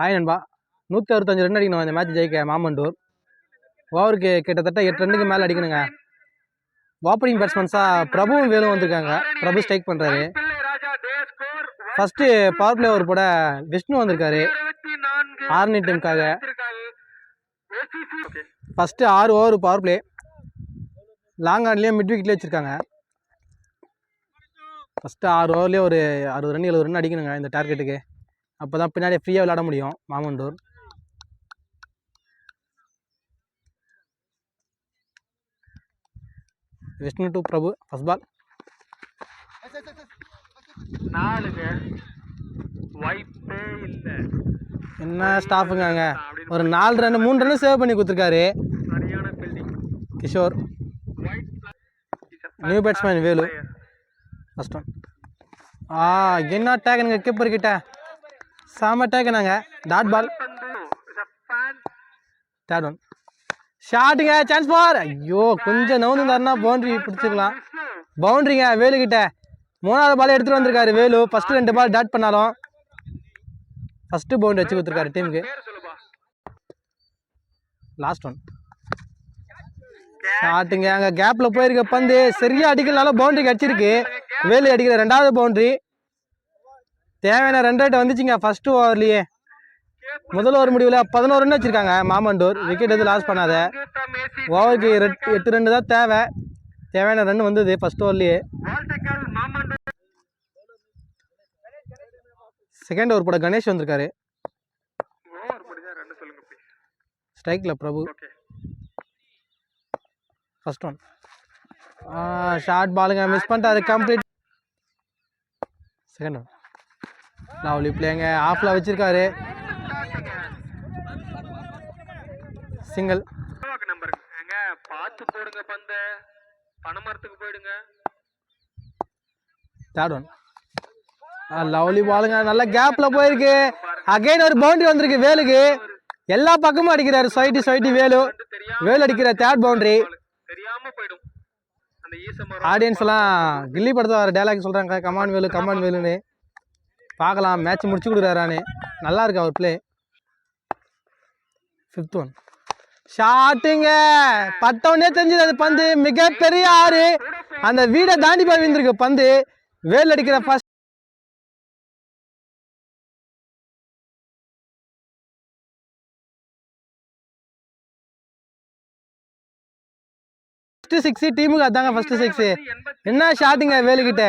Hi நண்பா. நூற்றி அறுபத்தஞ்சு ரன் அடிக்கணும் இந்த மேட்ச் ஜெயிக்க மாமண்டூர். ஓவருக்கு கிட்டத்தட்ட எட்டு ரன்னுக்கு மேலே அடிக்கணுங்க. ஓப்பனிங் பேட்ஸ்மேன்ஸாக பிரபுவும் வேலும் வந்திருக்காங்க. பிரபு ஸ்ட்ரைக் பண்ணுறாரு ஃபஸ்ட்டு பவர் பிளே ஓவர் போட விஷ்ணு வந்திருக்காரு. ஆர்னி டீமுக்காக ஃபஸ்ட்டு ஆறு ஓவர் பவர் பிளே லாங் ஆன்லேயே மிட் விக்கெட்லேயே வச்சுருக்காங்க. ஃபஸ்ட்டு ஆறு ஓவர்லேயே ஒரு அறுபது ரன் எழுபது ரன் அடிக்கணுங்க இந்த டார்கெட்டுக்கு அப்போ தான் பின்னாடி ஃப்ரீயாக விளையாட முடியும் Mamandur Vishnu to Prabhu first ball நாலுங்க. வாய்ப்பே இல்லை. என்ன ஸ்டாஃபுங்க அங்கே ஒரு நாலு ரன் மூணு ரன் சேவ் பண்ணி கொடுத்துருக்காரு. Kishore. New batsman Velu. First one ஆ என்ன டேக்கனுங்க கீப்பர் கிட்ட. செம டேக்கனாங்க டாட் பால் தேர்ட் ஒன் ஷாட்டுங்க சான்ஸ் பார் ஐயோ கொஞ்சம் நவுந்துருந்தாருன்னா பவுண்டரி பிடிச்சிக்கலாம் பவுண்டரிங்க வேலு மூணாவது பால் எடுத்துகிட்டு வந்திருக்காரு வேலு. ஃபஸ்ட்டு ரெண்டு பால் டாட் பண்ணாலும். ஃபஸ்ட்டு பவுண்டரி வச்சு கொடுத்துருக்காரு டீமுக்கு லாஸ்ட் ஒன் ஷாட்டுங்க அங்கே கேப்பில் போயிருக்க பந்து. சரியாக அடிக்கலனாலும் பவுண்டரி கடிச்சிருக்கு வேலு அடிக்கிற ரெண்டாவது பவுண்டரி தேவையான ரன் ரேட் வந்துச்சுங்க ஃபஸ்ட்டு ஓவர்லேயே முதல் ஓவர் முடிவில் பதினோரு ரன் வச்சுருக்காங்க மாமண்டூர். விக்கெட் எதுவும் லாஸ் பண்ணாத. ஓவருக்கு ரெட் எட்டு ரெண்டு தான் தேவை. தேவையான ரன் வந்தது ஃபர்ஸ்ட் ஓவர்லேயே செகண்ட் ஓவர் போட கணேஷ் வந்திருக்காரு. ஓவர் ஸ்ட்ரைக்கில் பிரபு ஃபஸ்ட் ஒன் ஷார்ட் பாலுங்க மிஸ் பண்ணிட்டாரு கம்ப்ளீட் செகண்ட் ஒன் லவ்லி பிளேங்க ஆஃபில் வச்சுருக்காரு சிங்கிள் நம்பர் பார்த்து போடுங்க பந்த பனைமரத்துக்கு போயிடுங்க தேர்ட் ஒன் லவ்லி பாலுங்க நல்ல கேப்பில் போயிருக்கு. அகைன் ஒரு பவுண்டரி வந்திருக்கு வேலுக்கு. எல்லா பக்கமும் அடிக்கிறாரு. சொயிட்டி சொயிட்டி வேலு. வேலு அடிக்கிற தேர்ட் பவுண்டரி தெரியாம போயிடும் ஆடியன்ஸ் எல்லாம் கில்லி படத்தை வர டைலாக் சொல்கிறாங்க கமான் வேலு கமான் வேலுன்னு. பார்க்கலாம். மேட்ச் முடிச்சு கொடுக்குறாரான்னு நல்லா இருக்கு அவர் பிளே ஃபிஃப்த் ஒன் ஷாட்டுங்க பத்தவனே தெரிஞ்சது அது பந்து. மிகப்பெரிய ஆறு. அந்த வீடை தாண்டி போய் விழுந்திருக்கு பந்து. வேல் அடிக்கிற ஃபர்ஸ்ட் ஃபர்ஸ்ட் சிக்ஸ் டீமுக்கு அதாங்க ஃபர்ஸ்ட் சிக்ஸ் என்ன ஷாட்டுங்க வேலுக்கிட்ட?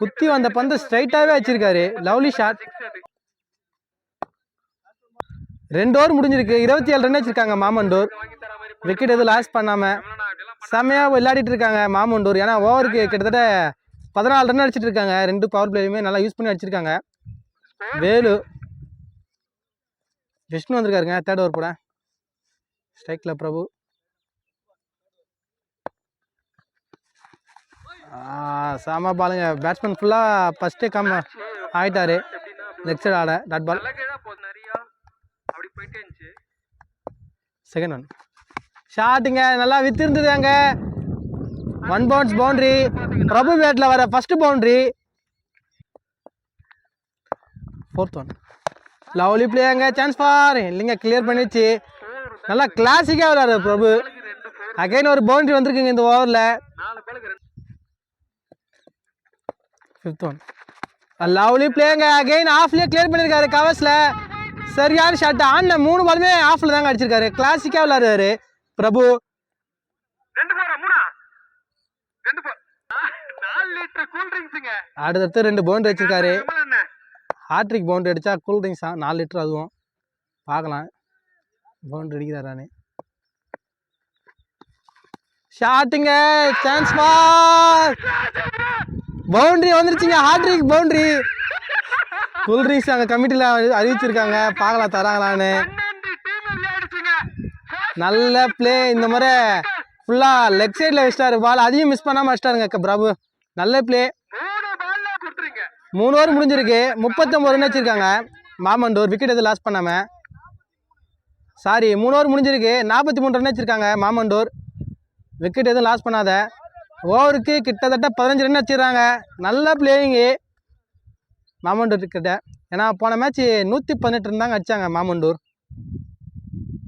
குத்தி வந்த பந்து ஸ்ட்ரைட்டாகவே வச்சிருக்காரு. லவ்லி ஷாட் ரெண்டு ஓவர் முடிஞ்சிருக்கு. இருபத்தி ஏழு ரன் வச்சிருக்காங்க மாமண்டூர் விக்கெட் எதுவும் லாஸ் பண்ணாமல் செம்மையாக விளையாடிட்டு இருக்காங்க மாமண்டூர் ஏன்னா ஓவருக்கு கிட்டத்தட்ட பதினாலு ரன் அடிச்சிட்டு இருக்காங்க. ரெண்டு பவர் பிளேயுமே நல்லா யூஸ் பண்ணி அடிச்சிருக்காங்க. வேலு. விஷ்ணு வந்திருக்காருங்க தேர்ட் ஓவர் கூட ஸ்ட்ரைக்கில் பிரபு. செம பாலுங்க பேட்ஸ்மேன் ஃபுல்லாக ஃபஸ்ட்டே கம் ஆயிட்டாரு. எப்படின்னா லெக் சைடு ஆட டாட் பால் செகண்ட் ஒன் ஷாட்டுங்க நல்லா வித்திருந்தது அங்கே. ஒன் பவுன்ஸ் பவுண்ட்ரி பிரபு பேட்டில் வர first boundary fourth one lovely பிளேங்க chance for இல்லைங்க கிளியர் பண்ணிச்சு நல்லா கிளாசிக்காக விளையாடுற பிரபு அகைன் ஒரு பவுண்ட்ரி வந்திருக்குங்க இந்த ஓவரில் ஃபிஃப்த் ஒன் லவ்லி பிளேங்க அகைன் ஆஃப்லேயே கிளியர் பண்ணியிருக்காரு கவர்ஸில். சரியான ஷாட் ஆன மூணு பாலுமே ஆஃபில் தாங்க அடிச்சிருக்காரு. கிளாசிக்காக விளையாடுறாரு. பிரபு. அடுத்தடுத்து ரெண்டு பவுண்டரி வச்சிருக்காரு. ஹாட்ரிக் பவுண்டரி அடித்தா கூல் ட்ரிங்க்ஸா நாலு லிட்டர் அதுவும். பார்க்கலாம். பவுண்டரி அடிக்கிறாரானே ஷாட்டுங்க சான்ஸ் பார் பவுண்டரி வந்துருச்சுங்க ஹாட்ரிக் பவுண்டரி கூல்ட்ரிங்ஸ் அங்கே கமிட்டியில் அறிவிச்சிருக்காங்க. பார்க்கலாம் தராங்களான்னு. நல்ல ப்ளே இந்த முறை ஃபுல்லாக லெக் சைடில் வச்சிட்டாரு. பால் அதையும் மிஸ் பண்ணாமல் வச்சிட்டாருங்க பிரபு. நல்ல ப்ளே மூணு ஓவர் முடிஞ்சிருக்கு. முப்பத்தொம்பது ரன் வச்சிருக்காங்க. மாமண்டூர் விக்கெட் எதுவும் லாஸ் பண்ணாமல் சாரி மூணு ஓவர் முடிஞ்சிருக்கு. நாற்பத்தி மூணு ரன் வச்சிருக்காங்க மாமண்டூர் விக்கெட் எதுவும் லாஸ் பண்ணாத. ஓவருக்கு கிட்டத்தட்ட பதினஞ்சு ரன் வச்சிடுறாங்க நல்ல பிளேயிங்கு மாமண்டூர் கிட்ட. ஏன்னா போன மேட்ச் நூற்றி பதினெட்டு இருந்தாங்க அடித்தாங்க மாமண்டூர்.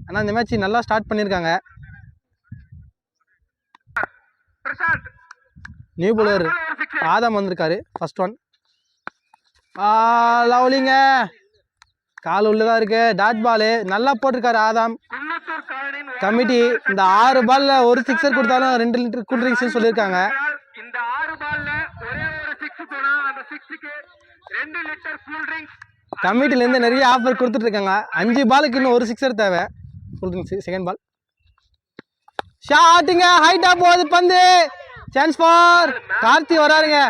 ஆனால் இந்த மேட்ச் நல்லா ஸ்டார்ட் பண்ணியிருக்காங்க நியூ bowler ஆதம் வந்திருக்காரு ஃபர்ஸ்ட் ஒன் லவ்லிங்க. கால் உள்ளதா இருக்கு? டாட் பாலு நல்லா போட்டிருக்காரு ஆதாம். கமிட்டி இந்த ஆறு பால்ல ஒரு சிக்ஸர் கொடுத்தாலும் ரெண்டு லிட்டர் கூல் ட்ரிங்க்ஸ் சொல்லியிருக்காங்க. இந்த ஆறு பால்ல ஒரே ஒரு சிக்ஸ் போனா அந்த சிக்ஸுக்கு ரெண்டு லிட்டர் கூல் ட்ரிங்க்ஸ் கமிட்டில இருந்து நிறைய ஆஃபர் கொடுத்துட்டு இருக்காங்க. அஞ்சு பாலுக்கு இன்னும் ஒரு சிக்ஸர் தேவை. கூல் ட்ரிங்க்ஸ் செகண்ட் பால் ஷாட்டுங்க ஹைட்டா போகுது பந்து. சான்ஸ் ஃபார் கார்த்தி வராருங்க.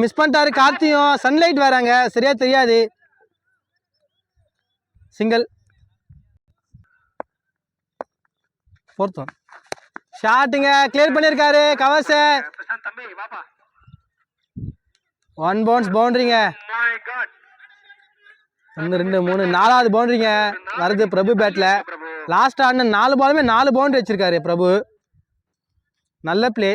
மிஸ் பண்ணிட்டாரு கார்த்தியும். சன்லைட் வராங்க சரியா தெரியாது. சிங்கிள் ஃபோர்த் ஒன் ஷாட்டுங்க கிளியர் பண்ணியிருக்காரு கவர்ஸ ஒன் பவுன்ஸ் பவுண்டரிங்க ஒன்று ரெண்டு மூணு நாலாவது பவுண்டரிங்க வருது பிரபு பேட்டில் லாஸ்ட் ஆடின நாலு பாலுமே நாலு பவுண்டரி வச்சிருக்காரு பிரபு. நல்ல பிளே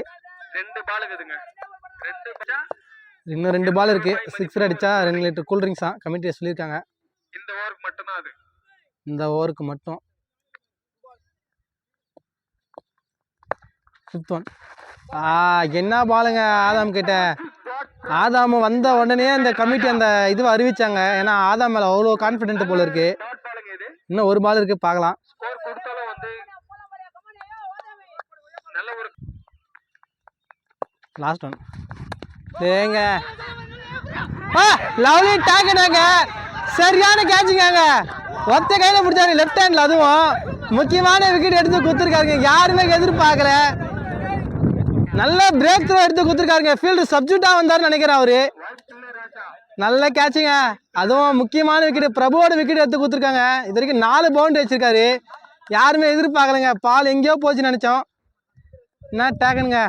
இன்னும் ரெண்டு பால் இருக்கு. சிக்ஸர் அடிச்சா ரெண்டு லிட்டர் கூல் ட்ரிங்க்ஸ் தான் கமிட்டியை சொல்லியிருக்காங்க இந்த ஓவருக்கு மட்டும்தான் அது. இந்த ஓவருக்கு மட்டும். ஃபிஃப்த் ஒன் ஆ என்ன பாலுங்க ஆதாம் கிட்ட? ஆதாம் வந்த உடனே அந்த கமிட்டி அந்த இதுவை அறிவிச்சாங்க. ஏன்னா ஆதாம் மேலே அவ்வளோ கான்ஃபிடென்ட் போல இருக்கு. இன்னும் ஒரு பால் இருக்கு பார்க்கலாம். லாஸ்ட் ஒன் ஏங்க. ஆ லவ்லி டேக்குனாங்க. சரியான கேட்சுங்க ஒத்த கையில் பிடிச்சாரு லெஃப்ட் ஹேண்டில் அதுவும். முக்கியமான விக்கெட் எடுத்து கொடுத்துருக்காருங்க யாருமே எதிர்பார்க்கல. நல்ல பிரேக் த்ரோ எடுத்து கொடுத்துருக்காருங்க ஃபீல்டு சப்ஜெக்டாக வந்தாருன்னு நினைக்கிறேன் அவரு. நல்ல கேட்சுங்க அதுவும் முக்கியமான விக்கெட் பிரபுவோட விக்கெட் எடுத்து கொடுத்துருக்காங்க இது வரைக்கும் நாலு பவுண்டரி வச்சிருக்காரு யாருமே எதிர்பார்க்கலங்க. பால் எங்கேயோ போச்சுன்னு நினச்சோம். என்ன டேக்குங்க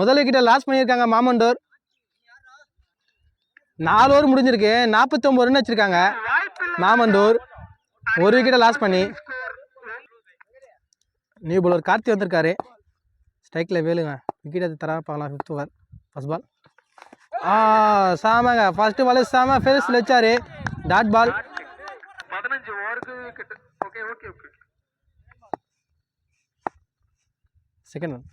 முதல் விக்கெட்டை லாஸ் பண்ணியிருக்காங்க மாமண்டூர். நாலு ஓவர் முடிஞ்சிருக்கு. நாற்பத்தொம்பது ரன் வச்சிருக்காங்க. மாமண்டூர் ஒரு விக்கெட்டை லாஸ் பண்ணி. நியூ bowler கார்த்தி வந்திருக்காரு. ஸ்ட்ரைக்கில் வேலுங்க விக்கெட் எடுத்து தரா பார்க்கலாம். ஃபிஃப்த் ஓவர் ஃபர்ஸ்ட் பால் ஆ சாமாங்க. ஃபர்ஸ்ட் பால் சாம ஃபேஸில் வச்சாரு. டாட் பால் செகண்ட் ஒன்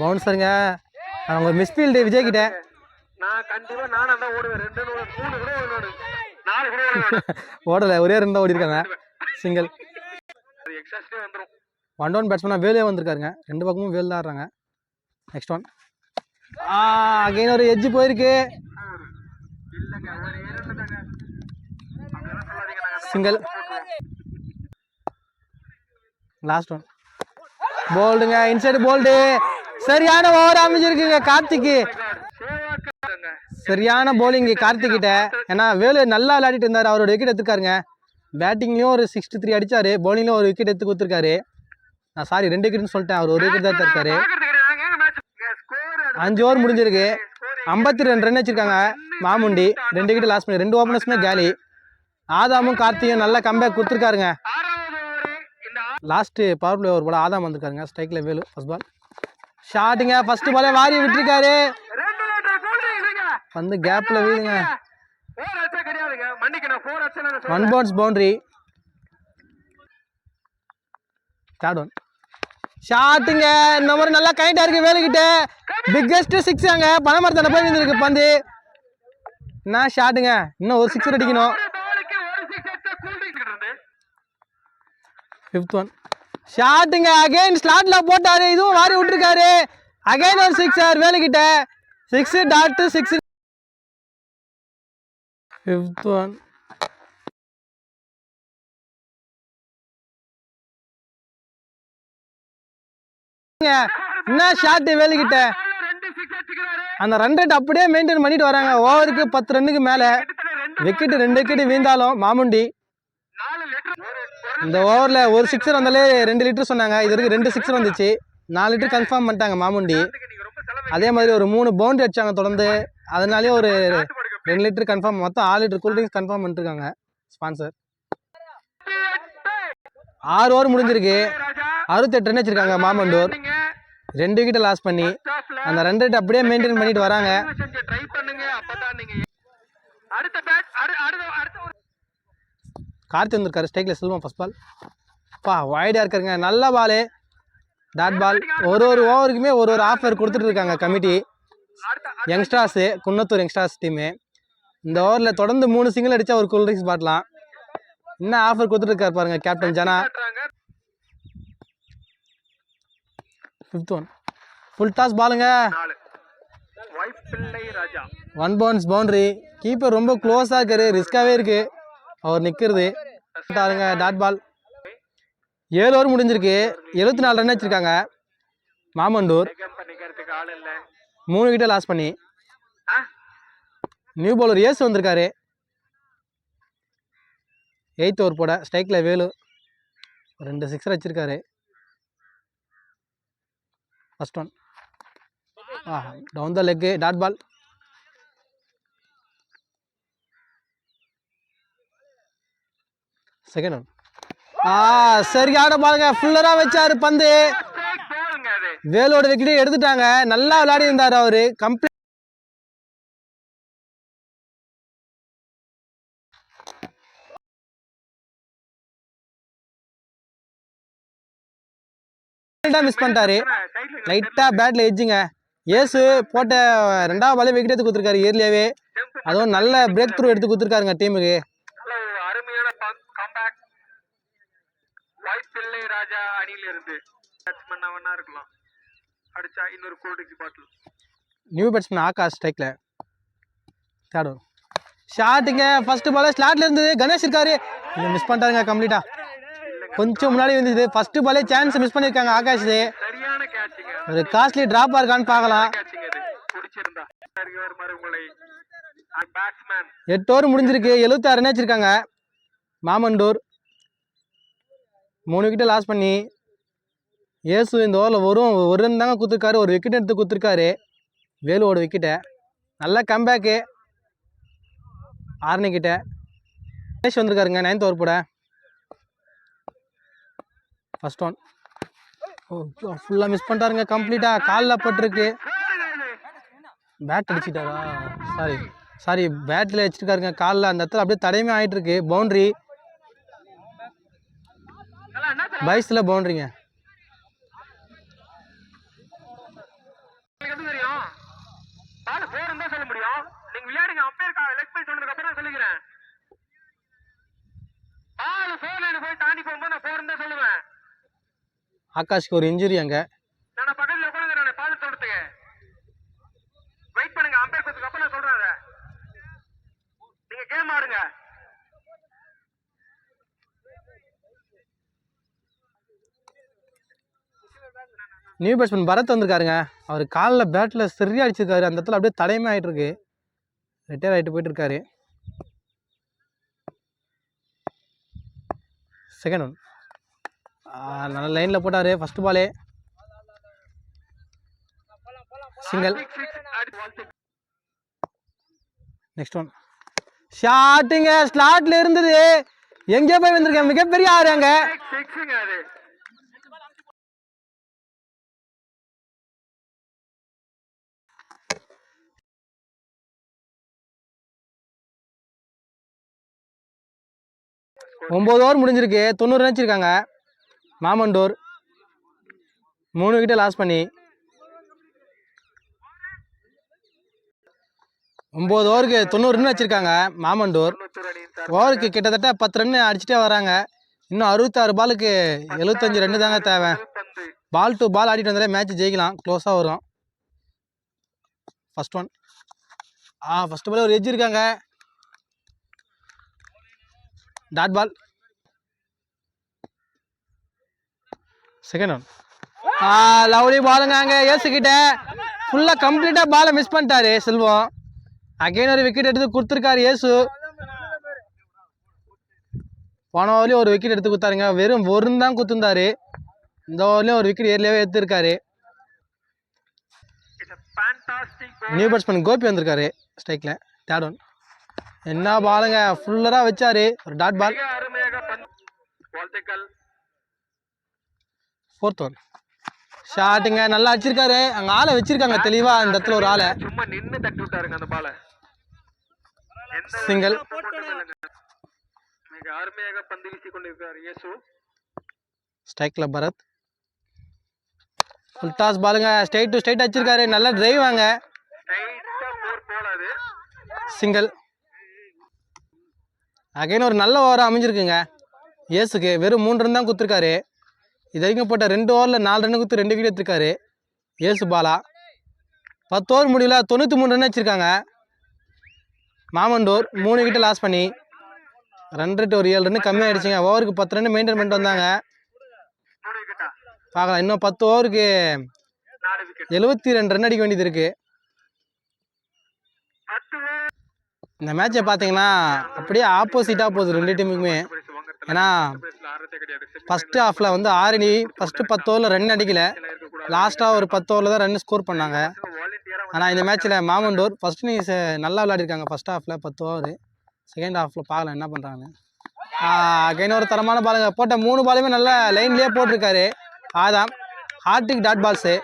பவுன்சருங்க அவங்க மிஸ்ஃபீல்டு விஜய் கிட்ட நான் கண்டிப்பா நானும் தான் ஓடுவேன். ரெண்டு மூணு மூணு கூட ஓடுவேன் நாலு கூட ஓடுவேன் ஓடலை. ஒரே ரெண்டு தான் ஓடி இருக்காங்க சிங்கிள் ஒன் டவுன் பேட்ஸ்மேனாக வேலே வந்திருக்காருங்க. ரெண்டு பக்கமும் வேல் தான் ஆடுறாங்க நெக்ஸ்ட் ஒன் அகைன் ஒரு எட்ஜ் போயிருக்கு. சிங்கிள் லாஸ்ட் ஒன் போல்டுங்க இன்சைடு போல்டு சரியான ஓவர் அமைஞ்சிருக்குங்க கார்த்திக்கு. சரியான bowling கார்த்திகிட்ட ஏன்னா வேலு நல்லா விளையாடிட்டு இருந்தார். அவரோட விக்கெட் எடுத்துருக்காருங்க. பேட்டிங்லேயும் ஒரு சிக்ஸ்டி த்ரீ அடிச்சாரு. Bowlingலயும் ஒரு விக்கெட் எடுத்து கொடுத்துருக்காரு. நான் சாரி ரெண்டு விக்கெட்னு சொல்லிட்டேன். அவர் ஒரு விக்கெட் தான் எடுத்திருக்காரு. அஞ்சு ஓவர் முடிஞ்சிருக்கு. ஐம்பத்தி ரெண்டு ரன் வச்சிருக்காங்க. மாமுண்டி. ரெண்டு விக்கெட் லாஸ் பண்ணி ரெண்டு ஓப்பனர்ஸுமே கேலி. ஆதாமும் கார்த்தியும் நல்ல கம்பேக் கொடுத்துருக்காருங்க. லாஸ்ட்டு பவர் பிளே ஓவர் போல ஆதாம் வந்திருக்காருங்க. ஸ்ட்ரைக்கில் வேலு ஃபர்ஸ்ட் பால் ஷாட்டுங்க ஃபர்ஸ்ட் பாலே வாரி விட்டுருக்காரு. வந்து கேப்பில் வீழுங்க. One bounce boundary third one ஷாட்டுங்க இந்த மாதிரி நல்லா கைட்டா இருக்கு வேலுக்கிட்ட. பிக்கெஸ்ட் சிக்ஸ் அங்க. பணமரத்தான போய் வந்துருக்கு பந்து. என்ன ஷாட்டுங்க இன்னும் ஒரு சிக்ஸ் அடிக்கணும். ஃபிஃப்த் ஒன் ஷாட்டுங்க அகைன் ஸ்லாட்ல போட்டாரு. இதுவும் வாரி விட்டுருக்காரு. அகைன் ஒரு sixer வேலுக்கிட்ட. Six dot six fifth one என்ன ஷாட்டு வேலுக்கிட்ட? அந்த ரன் ரேட் அப்படியே மெயின்டைன் பண்ணிட்டு வராங்க. ஓவருக்கு பத்து ரன்னுக்கு மேலே. விக்கெட் ரெண்டு விக்கெட் வீழ்ந்தாலும் மாமுண்டி. இந்த ஓவரில் ஒரு சிக்ஸர் வந்தாலே ரெண்டு லிட்டர் சொன்னாங்க. இது வரைக்கும் ரெண்டு சிக்ஸர் வந்துச்சு. நாலு லிட்டர் கன்ஃபார்ம் பண்ணிட்டாங்க மாமுண்டி. அதே மாதிரி ஒரு மூணு பவுண்டரி அடிச்சாங்க தொடர்ந்து. அதனாலே ஒரு ரெண்டு லிட்டர் கன்ஃபார்ம் மொத்தம் ஆறு லிட்டர் கூல் ட்ரிங்க்ஸ் கன்ஃபார்ம் பண்ணிருக்காங்க ஸ்பான்சர் ஆறு ஓவர் முடிஞ்சிருக்கு. அறுபத்தெட்டு ரன் வச்சிருக்காங்க மாமண்டூர் ரெண்டு விக்கெட்டை லாஸ் பண்ணி அந்த ரன் ரேட் அப்படியே மெயின்டைன் பண்ணிட்டு வராங்க. கார்த்தி வந்திருக்காரு ஸ்ட்ரைக்கில் செல்வம் ஃபர்ஸ்ட் பால் பா வைடாக இருக்காருங்க. நல்ல பாலு டாட் பால் ஒரு ஒரு ஓவருக்குமே ஒரு ஒரு ஆஃபர் கொடுத்துட்டு இருக்காங்க committee youngstars Kunnathur youngstars team இந்த ஓவரில் தொடர்ந்து மூணு சிங்கிள் அடித்தா ஒரு கூல் ட்ரிங்க்ஸ் பாட்டலாம். என்ன ஆஃபர் கொடுத்துருக்காரு பாருங்க captain Jana fifth one full toss பாலுங்க ஒன் பவுன்ஸ் பவுண்ட்ரி கீப்பர் ரொம்ப க்ளோஸாக இருக்காரு ரிஸ்காகவே இருக்கு. அவர் நிற்கிறது பாருங்க டாட் பால் ஏழு ஓவர் முடிஞ்சிருக்கு. எழுபத்தி நாலு ரன் வச்சுருக்காங்க மாமண்டூர். மூணு கிட்ட லாஸ் பண்ணி. நியூ பவுலர் ஏஸ் வந்திருக்காரு. எயித் ஓவர் போட ஸ்ட்ரைக்கில் வேலு. ரெண்டு சிக்ஸர் வச்சிருக்காரு. First one ah down the leg dot ball second one ah சரியான பாருங்க. ஃபுல்லராக வச்சாரு பந்து. வேலோட விக்கெட்டே எடுத்துட்டாங்க. நல்லா விளையாடி இருந்தார் அவரு. கம்ப்ளீட் மிஸ் பண்ணிட்டாரு. சைடுல லைட்டா பேட்ல எஜ்ஜுங்க ஏசு போட்ட ரெண்டாவது பாலே விக்கெட் எடுத்து கொடுத்துருக்காரு இயர்லியாவே அதுவும் நல்ல பிரேக் த்ரூ எடுத்து கொடுத்துருக்காருங்க டீமுக்கு நல்ல ஒரு அருமையான கம்பேக் வைப்பிள்ளை ராஜா அணியில இருந்து பேட்ஸ்மேன் அவனா இருக்கலாம். அடிச்சா இன்னொரு கோடிக்கு பாட்டில் நியூ பேட்ஸ்மேன் ஆகாஷ் ஸ்ட்ரைக்ல தேர்ட் ஷாட்டுங்க ஃபர்ஸ்ட் பாலே ஸ்லாட்ல இருந்தது. கணேஷ் இருக்காரு. மிஸ் பண்ணிட்டாருங்க கம்ப்ளீட்டா கொஞ்சம் முன்னாடி இருந்தது ஃபர்ஸ்ட் பாலே சான்ஸ் மிஸ் பண்ணியிருக்காங்க ஆகாஷ் ஒரு காஸ்ட்லி டிராப்பா இருக்கான்னு பார்க்கலாம். எட்டு ஓவர் முடிஞ்சிருக்கு. எழுபத்தாறு ரன் வச்சிருக்காங்க. மாமண்டூர். மூணு விக்கெட்டை லாஸ் பண்ணி ஏசு இந்த ஓவரில் வரும் ஒரு ரன் தாங்க கொடுத்துருக்காரு ஒரு விக்கெட் எடுத்து கொடுத்துருக்காரு வேலுவோட விக்கெட்டை நல்ல கம்பேக்கு ஆர்னி கிட்ட. கணேஷ் வந்திருக்காருங்க நைன்த் ஓவர் போட ஃபஸ்ட் ஒன் ஓ ஃபுல்லாக மிஸ் பண்ணிட்டாருங்க கம்ப்ளீட்டாக காலில் பட்டிருக்கு. பேட் அடிச்சிட்டாரா? சாரி சாரி பேட்டில் வச்சுருக்காருங்க காலில். அந்த இடத்துல அப்படியே தடையுமே ஆகிட்டுருக்கு பவுண்ட்ரி பவுண்டரி பைஸில் பவுண்டரிங்க சொல்லுவேன். ஆகாஷ்க்கு ஒரு இன்ஜுரி அங்கே. நான் பக்கத்துல உட்காந்து நான் பால் சொல்றதுக்கு வெயிட் பண்ணுங்க அம்பேர் கொடுத்ததுக்கு அப்புறம் நான் சொல்றேன் அதை நீங்க கேம் ஆடுங்க. நியூ பேட்ஸ்மேன் பரத் வந்திருக்காருங்க. அவர் காலில் பேட்டில் சரியா அடிச்சிருக்காரு. அந்த இடத்துல அப்படியே தடையுமே ஆயிட்டு இருக்கு ரிட்டையர் ஆகிட்டு போயிட்டு இருக்காரு செகண்ட் ஒன் நல்ல லைனில் போட்டார் ஃபர்ஸ்ட் பாலே சிங்கிள் நெக்ஸ்ட் ஒன் ஷாட்டுங்க ஸ்லாட்ல இருந்தது. எங்கே போய் வந்திருக்கேன் மிகப்பெரிய ஆறு அங்க. ஒம்பது ஓவர் முடிஞ்சிருக்கு. தொண்ணூறு நினைச்சிருக்காங்க. மாமண்டூர். மூணு விக்கெட்டை லாஸ் பண்ணி. ஒம்பது ஓவருக்கு தொண்ணூறு ரன் வச்சுருக்காங்க மாமண்டூர். ஓவருக்கு கிட்டத்தட்ட பத்து ரன் அடிச்சுட்டே வராங்க. இன்னும் அறுபத்தாறு பாலுக்கு எழுபத்தஞ்சு ரன்னு தாங்க தேவை. பால் டு பால் ஆடிட்டு வந்தாலே மேட்ச் ஜெயிக்கலாம். க்ளோஸாக வரும். ஃபர்ஸ்ட் ஒன் ஆ ஃபஸ்ட்டு பால் ஒரு எஜ் இருக்காங்க. Dot ball second one lovely பாலுங்க அங்கே ஏசுக்கிட்ட ஃபுல்லாக கம்ப்ளீட்டாக பாலை மிஸ் பண்ணிட்டாரு செல்வம். அகைன் ஒரு விக்கெட் எடுத்து கொடுத்துருக்காரு ஏசு. போன ஓவர்லேயும் ஒரு விக்கெட் எடுத்து கொடுத்தாருங்க. வெறும் ஒருன்னு தான் கொடுத்துருந்தாரு. இந்த ஓவர்லேயும் ஒரு விக்கெட் ஏர்லேயே எடுத்துருக்காரு நியூ பேட்ஸ்மேன் கோபி வந்திருக்காரு ஸ்ட்ரைக்கில் தேர்ட் ஒன் என்ன பாலுங்க ஃபுல்லராக வச்சாரு. ஒரு டாட் பால் மிக அருமையாக பந்து வாழ்த்துக்கள் ஃபோர்த் ஒன் ஷாட்டுங்க நல்லா அடிச்சிருக்காரு அங்கே ஆளை வச்சிருக்காங்க தெளிவாக இந்த இடத்துல ஒரு ஆளை. சும்மா நின்னு தட்டி விட்டாருங்க அந்த பால. சிங்கிள் மிக அருமையாக பந்து வீசி கொண்டிருக்கிறார் இயேசு. ஸ்ட்ரைக்ல பரத். ஃபுல் டாஸ் பாலுங்க ஸ்ட்ரைட் டு ஸ்ட்ரைட் அடிச்சிருக்காரு நல்லா டிரைவ் வாங்க. சிங்கிள் அகைன் ஒரு நல்ல ஓவராக அமைஞ்சிருக்குங்க. ஏசுக்கு வெறும் ரன் தான் குத்துருக்காரு இது வரைக்கும் போட்ட ரெண்டு ஓவரில் நாலு ரன் கொடுத்து ரெண்டு விக்கெட் எடுத்திருக்காரு. ஏசு பாலா பத்து ஓவர் முடியல தொண்ணூற்றி மூணு ரன் வச்சுருக்காங்க மாமண்டூர் மூணு விக்கெட்டை லாஸ் பண்ணி ரன் ரேட் ஒரு ஏழு ரன் கம்மியாகிடுச்சிங்க ஓவருக்கு பத்து ரன் மெயின்டைன் பண்ணிட்டு வந்தாங்க. பார்க்கலாம். இன்னும் பத்து ஓவருக்கு எழுபத்தி ரெண்டு ரன் அடிக்க வேண்டியது இருக்குது இந்த மேட்சை பார்த்தீங்கன்னா அப்படியே ஆப்போசிட்டாக போகுது ரெண்டு டீமுக்குமே ஏன்னா பரிசுல ஃபஸ்ட்டு ஹாஃபில் வந்து ஆரணி ஃபஸ்ட்டு பத்து ஓவரில் ரன் அடிக்கல. லாஸ்ட்டாக ஒரு பத்து ஓவரில் தான் ரன் ஸ்கோர் பண்ணாங்க. ஆனால் இந்த மேட்ச்சில் மாமண்டூர் ஃபஸ்ட் இன்னிங்ஸ் நல்லா விளையாடிருக்காங்க. ஃபஸ்ட் ஹாஃபில் பத்து ஓவர் செகண்ட் ஹாஃபில் பார்க்கலாம் என்ன பண்ணுறாங்க அகைன் ஒரு தரமான பாலுங்க. போட்ட மூணு பாலுமே நல்லா லைன்லேயே போட்டிருக்காரு. Adam. Hardik dot balls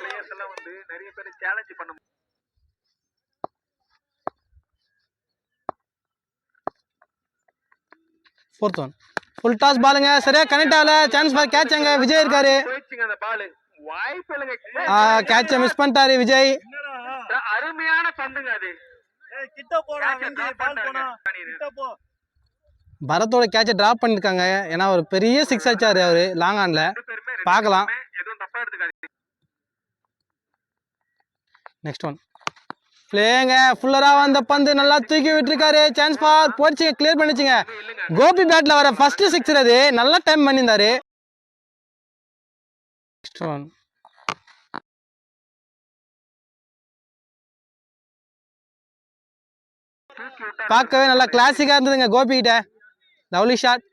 fourth one full toss பாலுங்க சரியாக கனெக்ட் ஆகல. சான்ஸ் ஃபார் கேட்ச் அங்கே. விஜய் இருக்காரு. பால் கேட்சை மிஸ் பண்ணிட்டாரு விஜய். அருமையான பந்துங்க அது. பால் பரத்தோட கேட்சை ட்ராப் பண்ணியிருக்காங்க ஏன்னா ஒரு பெரிய சிக்ஸ் அடிச்சாரு அவர் லாங் ஆனில் பார்க்கலாம். நெக்ஸ்ட் ஒன் பிளேங்க ஃபுல்லராக வந்த பந்து நல்லா தூக்கி விட்டுருக்காரு. சான்ஸ் பார் போச்சுங்க கிளியர் பண்ணிச்சுங்க. கோபி பேட்டில் வர ஃபர்ஸ்ட் சிக்ஸர் அது நல்லா டைம் பண்ணியிருந்தாரு. நெக்ஸ்ட் ஒன் பார்க்கவே நல்லா கிளாசிக்காக இருந்ததுங்க கோபி கிட்ட லவ்லி ஷாட்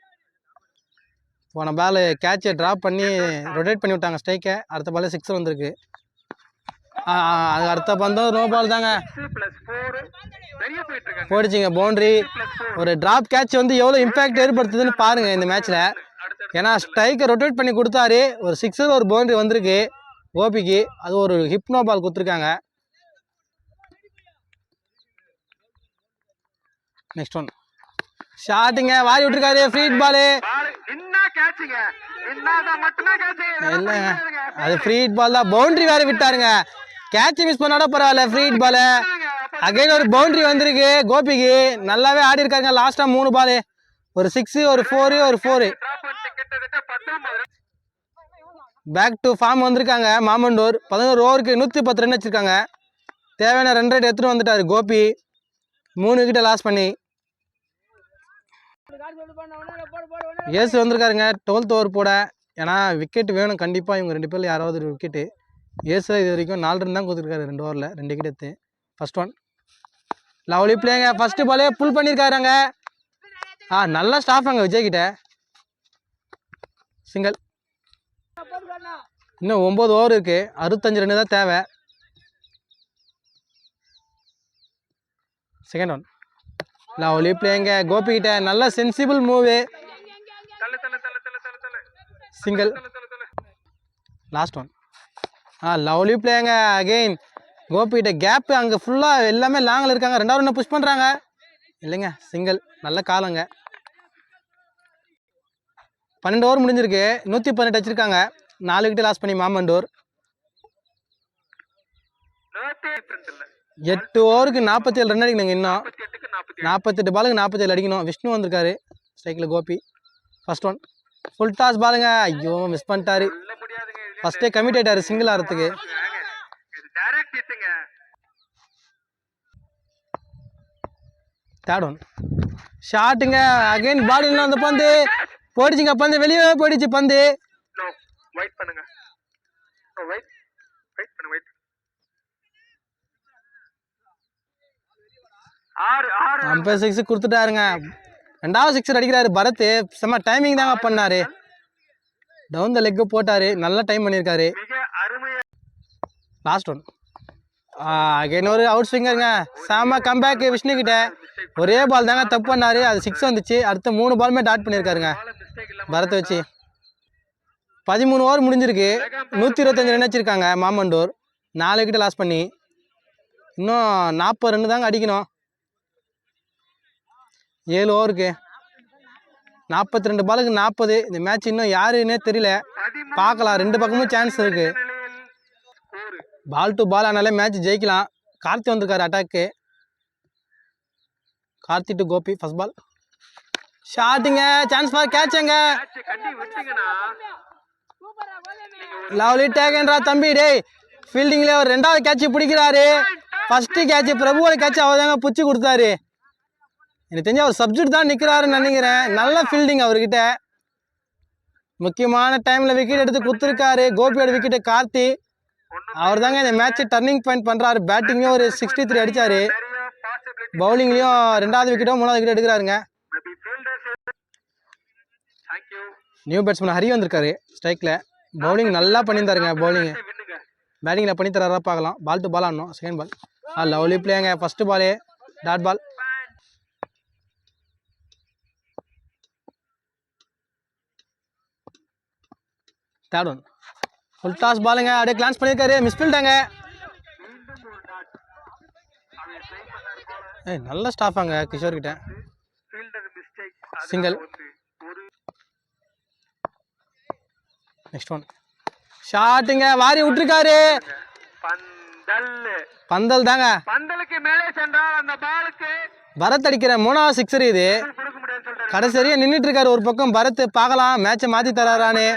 போன பால் கேட்சை ட்ராப் பண்ணி ரொட்டேட் பண்ணி விட்டாங்க ஸ்ட்ரைக்கை அடுத்த பால் சிக்ஸ் வந்திருக்கு. அது அடுத்த பந்தம் நோ பால் தாங்க. போடிச்சிங்க பவுண்ட்ரி ஒரு டிராப் கேட்ச் வந்து எவ்வளோ இம்பேக்ட் ஏற்படுத்துதுன்னு பாருங்க இந்த மேட்ச்சில் ஏன்னா ஸ்ட்ரைக்கை ரொட்டேட் பண்ணி கொடுத்தாரு. ஒரு சிக்ஸர் ஒரு பவுண்ட்ரி வந்திருக்கு கோபிக்கு அது ஒரு ஹிப்னோ பால் கொடுத்துருக்காங்க. நெக்ஸ்ட் ஒன் ஷாட்டுங்க வாரி விட்டுருக்காரு ஃப்ரீட் பாலு இல்லைங்க அது ஃப்ரீட் பால் தான். பவுண்ட்ரி வேற விட்டாருங்க. கேட்ச் மிஸ் பண்ணாட பரவாயில்ல ஃப்ரீட் பால் அகைன் ஒரு பவுண்டரி வந்திருக்கு. கோபிக்கு நல்லாவே ஆடி இருக்காங்க லாஸ்ட்டாக மூணு பால் ஒரு சிக்ஸு ஒரு ஃபோரு ஒரு ஃபோரு பேக் டு ஃபார்ம் வந்திருக்காங்க. மாமண்டூர் பதினோரு ஓவருக்கு நூற்றி பத்து ரன் வச்சுருக்காங்க. தேவையான ரன் ரேட் எடுத்துகிட்டு வந்துட்டார் கோபி. மூணு விக்கெட்டை லாஸ் பண்ணி. ஏசு வந்திருக்காருங்க. டுவெல்த் ஓவர் போட. ஏன்னா விக்கெட் வேணும். கண்டிப்பாக இவங்க ரெண்டு பேரில் யாராவது ஒரு விக்கெட்டு ஏசு இது வரைக்கும் நாலு ரன் தான் கொடுத்துருக்காரு ரெண்டு ஓவரில் ரெண்டு விக்கெட் எடுத்து. ஃபர்ஸ்ட் ஒன் லவ்லி பிளேங்க ஃபஸ்ட்டு பாலே புல் பண்ணியிருக்காருங்க ஆ நல்ல ஸ்டாஃப் அங்கே விஜய் கிட்ட. சிங்கிள் இன்னும் ஒம்பது ஓவர் இருக்கு. அறுபத்தஞ்சு ரன் தான் தேவை. செகண்ட் ஒன் லவ்லி பிளேங்க கோபி கிட்ட நல்ல sensible move single last one ah lovely பிளேங்க again கோபிகிட்ட கேப்பு அங்கே ஃபுல்லாக எல்லாமே லாங்கில் இருக்காங்க. ரெண்டாவது ஒன்று புஷ் பண்ணுறாங்க இல்லைங்க சிங்கிள் நல்ல காலங்க. பன்னெண்டு ஓவர் முடிஞ்சிருக்கு. நூற்றி பதினெட்டு வச்சுருக்காங்க. நாலு விக்கெட் லாஸ் பண்ணி மாமண்டூர் எட்டு ஓவருக்கு நாற்பத்தி ஏழு ரன் அடிக்கணுங்க இன்னும். நாற்பத்தி ஏழு நாற்பத்தெட்டு பாலுக்கு நாற்பத்தேழு அடிக்கணும். விஷ்ணு வந்திருக்காரு. ஸ்ட்ரைக்கில் Gopi. First one full toss பாலுங்க ஐயோ மிஸ் பண்ணிட்டாரு. ஃபர்ஸ்டே கமிட் ஆயிட்டாரு சிங்கிள் ஹிட்டுங்க தேர்ட் ஒன் ஷாட்டுங்க அகைன் பாடி அந்த பந்து. போயிடுச்சுங்க பந்து வெளியே போயிடுச்சு பந்து. வெயிட் பண்ணுங்க. வெயிட் வெயிட் அம்பர் சிக்ஸ் கொடுத்துட்டாருங்க. ரெண்டாவது சிக்ஸ் அடிக்கிறாரு பரத். செம்ம டைமிங் தாங்க பண்ணாரு. டவுன் த லெக்கு போட்டாரு. நல்ல டைம் பண்ணியிருக்காரு லாஸ்ட் ஒன் ஒரு அவுட் ஸ்விங்கருங்க செம கம்பேக் விஷ்ணு கிட்ட. ஒரே பால் தாங்க தப்பு பண்ணாரு. அது சிக்ஸ் வந்துச்சு. அடுத்த மூணு பாலுமே டாட் பண்ணியிருக்காருங்க பரத்தை வச்சு. பதிமூணு ஓவர் முடிஞ்சிருக்கு. நூற்றி இருபத்தஞ்சு ரன் வச்சிருக்காங்க மாமண்டூர். நாலு விக்கெட் லாஸ் பண்ணி. இன்னும் நாற்பது ரன் தாங்க அடிக்கணும். ஏழு ஓவருக்கு நாற்பத்தி ரெண்டு பாலுக்கு நாற்பது இந்த மேட்ச் இன்னும் யாருன்னே தெரியல. பார்க்கலாம். ரெண்டு பக்கமும் சான்ஸ் இருக்கு. பால் டு பால் ஆனாலே மேட்ச் ஜெயிக்கலாம். கார்த்தி வந்திருக்காரு attack Karthi to Gopi first ball ஷாட்டுங்க சான்ஸ் பார் கேட்சுங்க லவ்லி டேகன்றா தம்பி டேய். ஃபீல்டிங்கில் ஒரு ரெண்டாவது கேட்ச் பிடிக்கிறாரு. ஃபஸ்ட்டு கேட்ச் பிரபுவோட கேட்ச் அவர் தாங்க பிடிச்சி கொடுத்தாரு. எனக்கு தெரிஞ்சு அவர் சப்ஜெக்ட் தான் நிற்கிறாருன்னு நினைக்கிறேன். நல்ல ஃபீல்டிங் அவர்கிட்ட. முக்கியமான டைமில் விக்கெட் எடுத்து கொடுத்துருக்காரு. கோபியோட விக்கெட்டு கார்த்தி. அவர் தாங்க இந்த மேட்ச்சை டர்னிங் பாயிண்ட் பண்ணுறாரு பேட்டிங்லேயும் ஒரு சிக்ஸ்டி த்ரீ அடித்தார் பவுலிங்லேயும் ரெண்டாவது விக்கெட்டோ மூணாவது விக்கெட் எடுக்கிறாருங்க. நியூ பேட்ஸ்மேன் ஹரி வந்திருக்காரு ஸ்ட்ரைக்கில் பவுலிங் நல்லா பண்ணியிருந்தாருங்க பவுலிங் பேட்டிங்கில் பண்ணி தராரா பார்க்கலாம். பால் டு பால் ஆடணும். செகண்ட் பால் ஆ லவ்லி பிளேங்க ஃபர்ஸ்ட் பாலே dot ball third one full toss பாலுங்க அப்படியே கிளான்ஸ் பண்ணியிருக்காரு மிஸ் பண்ணிட்டாங்க ஏய் நல்ல ஸ்டாஃபாங்க கிஷோர் கிட்ட. சிங்கிள் நெக்ஸ்ட் ஒன் ஷாட்டுங்க வாரி விட்டுருக்காரு. பந்தல் தாங்க. பந்தலுக்கு மேலே சென்றால் அந்த பாலுக்கு பரத் அடிக்கிற மூணாவது சிக்ஸர் இது. கொடுக்க நின்றுட்டு இருக்காரு. ஒரு பக்கம் பரத் பார்க்கலாம். மேட்சை மாற்றி தராரான்னு.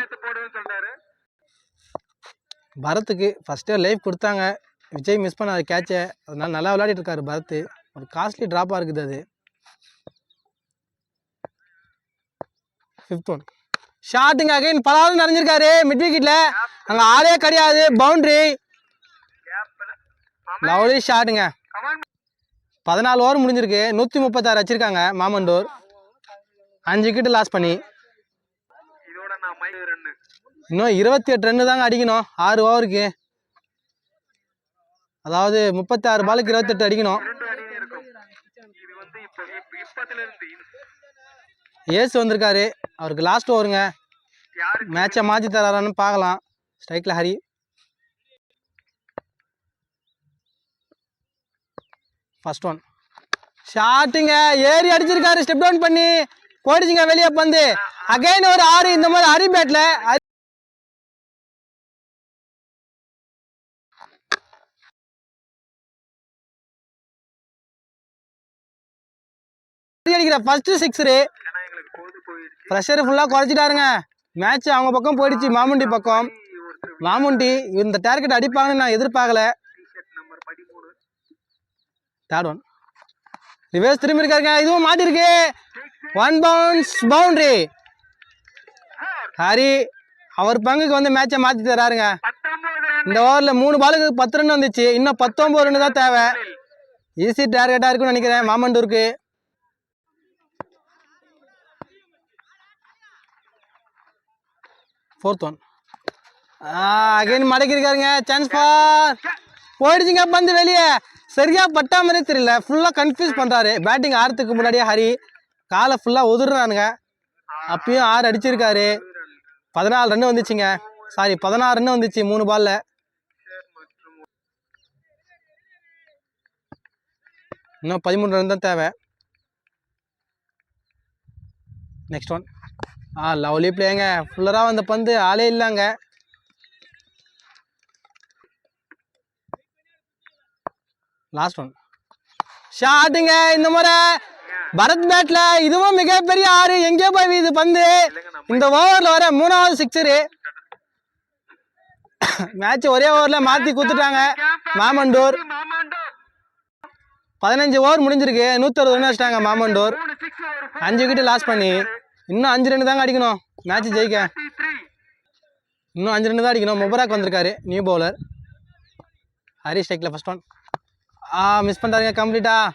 பரத்துக்கு ஃபஸ்ட்டே லைஃப் கொடுத்தாங்க. விஜய் மிஸ் பண்ணாரு கேட்சை அதனால நல்லா விளையாடிட்டு இருக்காரு பரத். ஒரு காஸ்ட்லி ட்ராப்பாக இருக்குது அது. ஃபிஃப்த் ஒன் ஷாட்டுங்க அகைன் பலாவது நிறைஞ்சிருக்காரு. மிட் விக்கெட்டில் அங்கே ஆளே கிடையாது. பவுண்ட்ரி லவ்லி ஷாட்டுங்க பதினாலு ஓவர் முடிஞ்சிருக்கு. நூற்றி முப்பத்தாறு வச்சுருக்காங்க மாமண்டூர். அஞ்சு விக்கெட்டு லாஸ் பண்ணி இதோட நான் மை ரன்னு இன்னும் இருபத்தி எட்டு ரன்னு தாங்க அடிக்கணும். ஆறு ஓவருக்கு அதாவது முப்பத்தாறு பாலுக்கு இருபத்தெட்டு அடிக்கணும். ஏசு வந்திருக்காரு. அவருக்கு லாஸ்ட் ஓவருங்க மேட்சை மாற்றி தராரான்னு பார்க்கலாம். ஸ்ட்ரைக்கில் ஹரி. ஃபர்ஸ்ட் ஒன் ஷாட்டுங்க ஏறி அடிச்சிருக்காரு. ஸ்டெப் டவுன் பண்ணி. போயிடுச்சுங்க வெளியே பந்து அகைன் ஒரு ஆறு. இந்த மாதிரி ஹரி பேட்டில் அடிக்கிற. ஃபர்ஸ்ட் சிக்ஸரு ப்ரெஷர் ஃபுல்லாக குறைச்சிட்டாருங்க. மேட்ச் அவங்க பக்கம் போயிடுச்சு. மாமுண்டி பக்கம். மாமுண்டி இந்த டார்கெட் அடிப்பாங்கன்னு நான் எதிர்பார்க்கல. தேர்ட் ஒன் ரிவேஸ் திரும்பி இருக்காருங்க. இதுவும் மாட்டிருக்கு. ஒன் பவுன்ஸ் பவுண்டரி ஹரி அவர் பங்குக்கு வந்து மேட்சை மாற்றி தராருங்க. இந்த ஓவரில் மூணு பாலுக்கு பத்து ரன் வந்துச்சு. இன்னும் பத்தொம்பது ரன் தான் தேவை. ஈஸி டார்கெட்டாக இருக்குன்னு நினைக்கிறேன். மாமண்டூருக்கு. ஃபோர்த் ஒன் அகைன் மடக்கிருக்காருங்க சான்ஸ் ஃபார் போயிடுச்சுங்க பந்து வெளியே. சரியாக பட்டா மாதிரி தெரியல. ஃபுல்லாக கன்ஃபியூஸ் பண்ணுறாரு பேட்டிங் ஆறுத்துக்கு முன்னாடியே ஹரி. காலை ஃபுல்லாக உதுறானுங்க அப்பயும் ஆறு அடிச்சிருக்காரு. பதினாலு ரன் வந்துச்சுங்க. சாரி பதினாறு ரன்னு வந்துச்சு மூணு பாலில் இன்னும் பதிமூணு ரன் தான் தேவை. நெக்ஸ்ட் ஒன் ஆ லவ்லி பிளேங்க ஃபுல்லராக வந்த பந்து ஆளே இல்லைங்க. லாஸ்ட் ஒன் ஷாட்டுங்க இந்த முறை. பரத் பேட்ல இதுவும் மிகப்பெரிய ஆறு. எங்கேயோ போய் இது பந்து? இந்த ஓவரில் வர மூணாவது சிக்ஸரு மேட்ச் ஒரே ஓவரில் மாற்றி கொடுத்துட்டாங்க. மாமண்டூர். பதினஞ்சு ஓவர் முடிஞ்சிருக்கு. நூற்றறுபது ரன் வச்சிட்டாங்க மாமண்டூர். அஞ்சு விக்கெட்டு லாஸ் பண்ணி. இன்னும் அஞ்சு ரன் தாங்க அடிக்கணும். மேட்ச் ஜெயிக்க. இன்னும் அஞ்சு ரன் தான் அடிக்கணும். முபராக் வந்திருக்காரு. நியூ பவுலர் ஹரி ஸ்ட்ரைக்கில் ஃபர்ஸ்ட் ஒன் ஆ மிஸ் பண்ணிட்டாருங்க கம்ப்ளீட்டா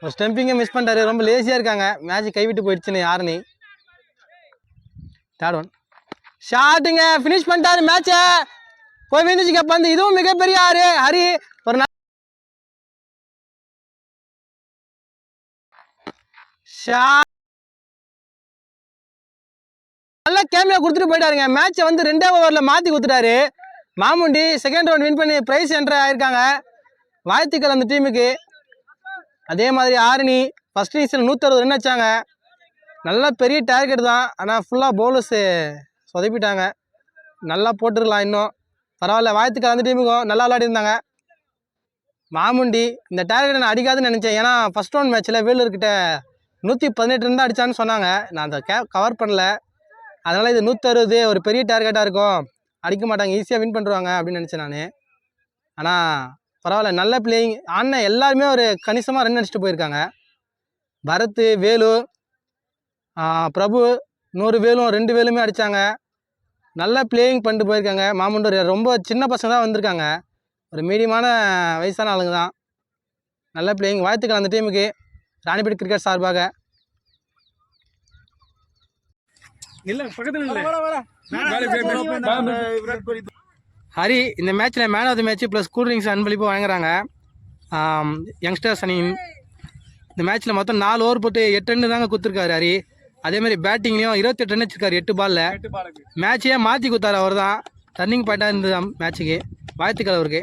ஒரு ஸ்டெம்பிங்கை மிஸ் பண்ணிட்டாரு. ரொம்ப லேசியாக இருக்காங்க. மேட்ச் கைவிட்டு போயிடுச்சுன்னு யாருன்னு. தேர்ட் ஒன் ஷாட்டுங்க ஃபினிஷ் பண்ணிட்டாரு மேட்சை போய் விழுந்துச்சுங்க பந்து இதுவும் மிகப்பெரிய ஆறு. ஹரி ஒரு ந- ஷா நல்லா கேமியா கொடுத்துட்டு போயிட்டாருங்க. மேட்ச்சை வந்து ரெண்டே ஓவரில் மாற்றி கொடுத்துட்டாரு. மாமுண்டி செகண்ட் ரவுண்ட் வின் பண்ணி ப்ரைஸ் என்ட்ரு ஆயிருக்காங்க. வாழ்த்துக்கள் அந்த டீமுக்கு அதே மாதிரி ஆரணி ஃபஸ்ட் இன்னிங்ஸில் நூற்றறுபது ரன் வச்சாங்க நல்லா பெரிய டார்கெட் தான். ஆனால் ஃபுல்லாக பவுலர்ஸு சொதப்பிட்டாங்க. நல்லா போட்டுருக்கலாம் இன்னும். பரவாயில்ல வாழ்த்துக்கள் அந்த டீமுக்கும் நல்லா விளையாடிருந்தாங்க. மாமுண்டி இந்த டார்கெட்டை நான் அடிக்காதுன்னு நினச்சேன். ஏன்னா ஃபர்ஸ்ட் ரவுண்ட் மேட்ச்சில் வேலூர்கிட்ட நூற்றி பதினெட்டு ரன் தான் அடிச்சான்னு சொன்னாங்க. நான் அந்த கே கவர் பண்ணல. அதனால் இது நூற்றறுபது ஒரு பெரிய டார்கெட்டாக இருக்கும். அடிக்க மாட்டாங்க. ஈஸியாக வின் பண்ணுவாங்க அப்படின்னு நினச்சேன் நான். ஆனால் பரவாயில்ல. நல்ல பிளேயிங் அண்ணன் எல்லாருமே ஒரு கணிசமாக ரன் அடிச்சுட்டு போயிருக்காங்க. பரத் வேலு பிரபு நூறு வேலும் ரெண்டு வேலுமே அடித்தாங்க நல்ல பிளேயிங் பண்ணிட்டு போயிருக்காங்க. மாமண்டூர் ரொம்ப சின்ன பசங்க தான் வந்திருக்காங்க. ஒரு மீடியமான வயசான ஆளுங்க தான். நல்ல பிளேயிங் வாழ்த்துக்கள் அந்த டீமுக்கு ராணிப்பேட் கிரிக்கெட் சார்பாக. இல்ல பக்கத்துல இல்ல. ஹரி இந்த மேட்ச்சில் man of the match plus cool drinks அன்பளிப்பு வழங்குறாங்க. யங்ஸ்டர்ஸ் அணி இந்த மேட்ச்சில் மொத்தம் நாலு ஓவர் போட்டு எட்டு ரன் தாங்க கொடுத்துருக்காரு ஹரி. அதேமாதிரி பேட்டிங்லேயும் இருபத்தெட்டு ரன் வச்சிருக்காரு எட்டு பாலில் மேட்சையே மாற்றி கொடுத்தாரு அவர் தான் டர்னிங் பாயிண்டாக இருந்தது மேட்ச்சுக்கு வாழ்த்துக்கள் அவருக்கு.